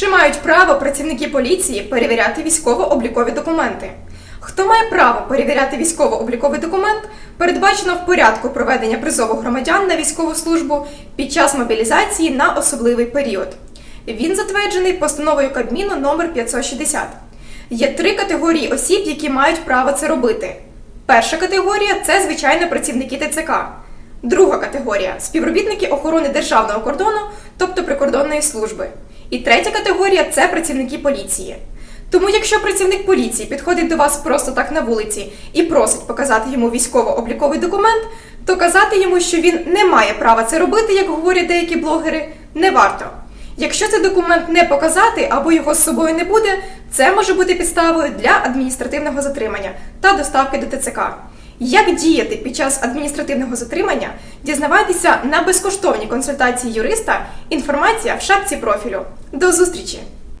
Чи мають право працівники поліції перевіряти військово-облікові документи? Хто має право перевіряти військово-обліковий документ, передбачено в порядку проведення призову громадян на військову службу під час мобілізації на особливий період? Він затверджений постановою Кабміну номер 560. Є три категорії осіб, які мають право це робити. Перша категорія це звичайно працівники ТЦК. Друга категорія співробітники охорони державного кордону, тобто прикордонної служби. І третя категорія це працівники поліції. Тому, якщо працівник поліції підходить до вас просто так на вулиці і просить показати йому військово-обліковий документ, то казати йому, що він не має права це робити, як говорять деякі блогери, не варто. Якщо цей документ не показати або його з собою не буде, це може бути підставою для адміністративного затримання та доставки до ТЦК. Як діяти під час адміністративного затримання, дізнавайтеся на безкоштовній консультації юриста. Інформація в шапці профілю. До зустрічі!